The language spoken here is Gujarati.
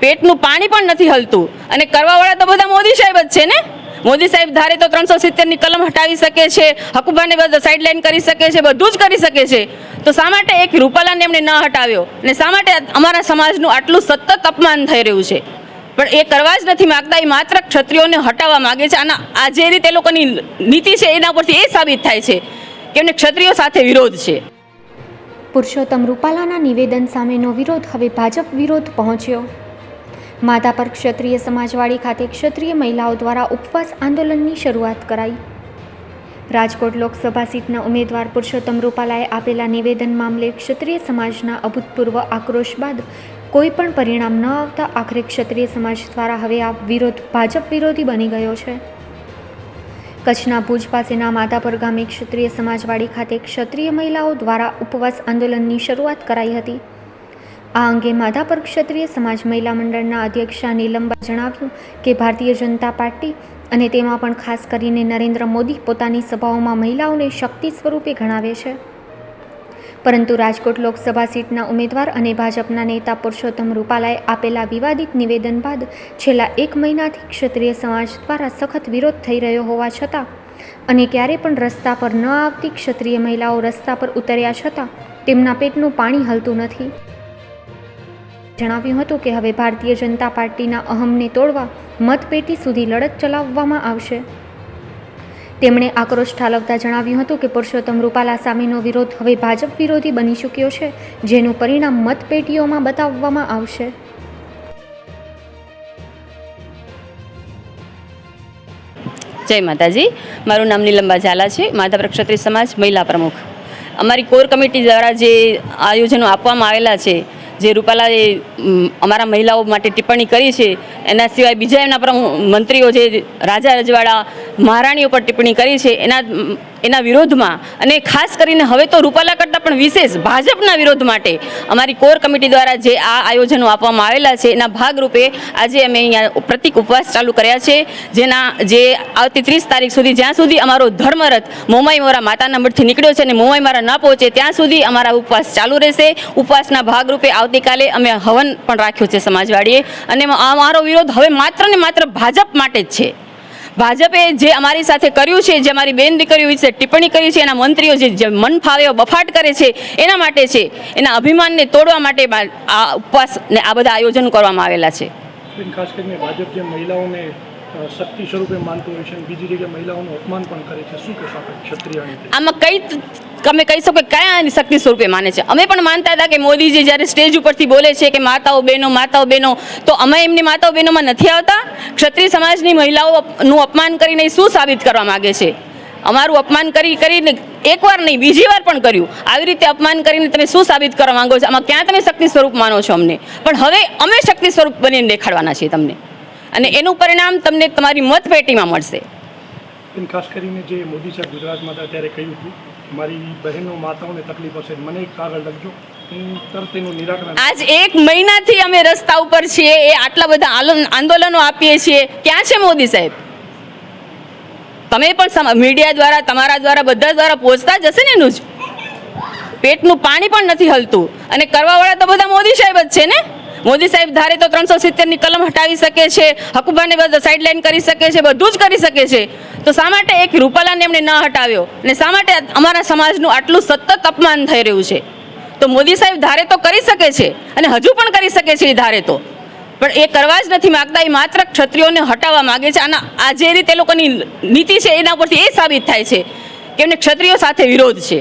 પેટનું પાણી પણ નથી હલતું. અને કરવાવાળા તો બધા મોદી સાહેબ જ છે ને? મોદી સાહેબ ધારે તો ત્રણસો સિત્તેરની કલમ હટાવી શકે છે, હકુબાને બધા સાઇડલાઇન કરી શકે છે, બધું જ કરી શકે છે. તો શા માટે એક રૂપાલાને એમણે ન હટાવ્યો? અને શા માટે અમારા સમાજનું આટલું સતત અપમાન થઈ રહ્યું છે? પણ એ કરવા જ નથી માગતા, એ માત્ર ક્ષત્રિયોને હટાવવા માગે છે. અને આ જે રીતે લોકોની નીતિ છે, એના પરથી એ સાબિત થાય છે કે એમને ક્ષત્રિયો સાથે વિરોધ છે. પુરુષોત્તમ રૂપાલાના નિવેદન સામેનો વિરોધ હવે ભાજપ વિરોધ પહોંચ્યો. માધાપર ક્ષત્રિય સમાજવાડી ખાતે ક્ષત્રિય મહિલાઓ દ્વારા ઉપવાસ આંદોલનની શરૂઆત કરાઈ. રાજકોટ લોકસભા સીટના ઉમેદવાર પુરુષોત્તમ રૂપાલાએ આપેલા નિવેદન મામલે ક્ષત્રિય સમાજના અભૂતપૂર્વ આક્રોશ બાદ કોઈ પણ પરિણામ ન આવતા આખરે ક્ષત્રિય સમાજ દ્વારા હવે આ વિરોધ ભાજપ વિરોધી બની ગયો છે. કચ્છના ભુજ પાસેના માધાપર ગામે ક્ષત્રિય સમાજવાડી ખાતે ક્ષત્રિય મહિલાઓ દ્વારા ઉપવાસ આંદોલનની શરૂઆત કરાઈ હતી. આ અંગે માધાપર ક્ષત્રિય સમાજ મહિલા મંડળના અધ્યક્ષા નીલંબા જણાવ્યું કે ભારતીય જનતા પાર્ટી અને તેમાં પણ ખાસ કરીને નરેન્દ્ર મોદી પોતાની સભાઓમાં મહિલાઓને શક્તિ સ્વરૂપે ગણાવે છે. પરંતુ રાજકોટ લોકસભા સીટના ઉમેદવાર અને ભાજપના નેતા પુરુષોત્તમ રૂપાલાએ આપેલા વિવાદિત નિવેદન બાદ છેલ્લા એક મહિનાથી ક્ષત્રિય સમાજ દ્વારા સખત વિરોધ થઈ રહ્યો હોવા છતાં અને ક્યારે પણ રસ્તા પર ન આવતી ક્ષત્રિય મહિલાઓ રસ્તા પર ઉતર્યા છતાં તેમના પેટનું પાણી હલતું નથી. જણાવ્યું હતું કે હવે ભારતીય જનતા પાર્ટીના અહમને તોડવા મતપેટી સુધી લડત ચલાવવામાં આવશે. તેમણે આક્રોશ ઠાલવતા જણાવ્યું હતું કે પુરુષોત્તમ રૂપાલા સામેનો વિરોધ હવે ભાજપ વિરોધી બની ચૂક્યો છે, જેનું પરિણામ મતપેટીઓમાં બતાવવામાં આવશે. જય માતાજી. મારું નામ નીલંબા ઝાલા છે. માધાપર ક્ષત્રિય સમાજ મહિલા પ્રમુખ. અમારી કોર કમિટી દ્વારા જે આયોજનો આપવામાં આવેલા છે જે રૂપાલાએ અમારા મહિલાઓ માટે ટિપ્પણી કરી છે, એના સિવાય બીજા એમના પ્રમુખ મંત્રીઓ જે રાજા રજવાડા, મહારાણીઓ પર ટિપ્પણી કરી છે, એના એના વિરોધમાં. અને ખાસ કરીને હવે તો રૂપાલા કરતાં પણ વિશેષ ભાજપના વિરોધ માટે અમારી કોર કમિટી દ્વારા જે આ આયોજનો આપવામાં આવેલા છે, એના ભાગરૂપે આજે અમે અહીંયા પ્રતિક ઉપવાસ ચાલુ કર્યા છે, જેના જે આવતી ત્રીસ તારીખ સુધી, જ્યાં સુધી અમારો ધર્મરથ મોમાઈ મોરા માતાના મઠથી નીકળ્યો છે અને મોમાઈ મારા ન પહોંચે, ત્યાં સુધી અમારા ઉપવાસ ચાલુ રહેશે. ઉપવાસના ભાગરૂપે આવતીકાલે અમે હવન પણ રાખ્યું છે સમાજવાડીએ. અને અમારો વિરોધ હવે માત્ર ને માત્ર ભાજપ માટે જ છે. ભાજપે જે અમારી સાથે કર્યું છે, જે અમારી બેન દીકરીઓ વિશે ટિપ્પણી કરી છે, એના મંત્રીઓ જે મન ફાવે બફાટ કરે છે, એના માટે છે, એના અભિમાનને તોડવા માટે આ ઉપવાસ ને આ બધા આયોજનો કરવામાં આવેલા છે. ખાસ કરીને ભાજપ જે મહિલાઓને શક્તિ સ્વરૂપે માનતું હોય છે બીજી જગ્યાએ મહિલાઓનું અપમાન પણ કરે છે. શું કહેશો આપણે ક્ષત્રિય આમાં કઈ તમે કહી શકો કે કયા શક્તિ સ્વરૂપે માને છે? અમે પણ માનતા હતા કે મોદીજી જ્યારે સ્ટેજ ઉપરથી બોલે છે કે માતાઓ બહેનો માતાઓ બહેનો, તો અમે એમની માતાઓ બહેનોમાં નથી આવતા? ક્ષત્રિય સમાજની મહિલાઓનું અપમાન કરીને શું સાબિત કરવા માગે છે? અમારું અપમાન કરી, કરીને એકવાર નહીં, બીજી વાર પણ કર્યું. આવી રીતે અપમાન કરીને તમે શું સાબિત કરવા માંગો છો? આમાં ક્યાં તમે શક્તિ સ્વરૂપ માનો છો અમને? પણ હવે અમે શક્તિ સ્વરૂપ બનીને દેખાડવાના છીએ તમને. અને એનું પરિણામ તમને તમારી મતપેટીમાં મળશે. ખાસ કરીને જે મોદી સાહેબ ગુજરાતમાં હતા ત્યારે કહ્યું હતું મારી બહેનો માતાઓને તકલીફ હશે મને કાગળ લખજો આજ એક મહિનાથી અમે રસ્તા ઉપર છીએ એ આટલા બધા આંદોલનો આપીએ છીએ. ક્યાં છે મોદી સાહેબ? તમે પણ મીડિયા દ્વારા તમારા દ્વારા બધા દ્વારા પહોંચતા જ હશે ને એનું જ? પેટનું પાણી પણ નથી હલતું. અને કરવાવાળા તો બધા મોદી સાહેબ જ છે ને? મોદી સાહેબ ધારે તો ત્રણસો સિત્તેરની કલમ હટાવી શકે છે, હકુબાને બધા સાઇડલાઇન કરી શકે છે, બધું જ કરી શકે છે. તો શા માટે એક રૂપાલાને એમણે ન હટાવ્યો? અને શા માટે અમારા સમાજનું આટલું સતત અપમાન થઈ રહ્યું છે? તો મોદી સાહેબ ધારે તો કરી શકે છે, અને હજુ પણ કરી શકે છે એ ધારે તો. પણ એ કરવા જ નથી માગતા, એ માત્ર ક્ષત્રિયોને હટાવવા માગે છે. અને આ જે રીતે લોકોની નીતિ છે, એના પરથી એ સાબિત થાય છે કે એમને ક્ષત્રિયો સાથે વિરોધ છે.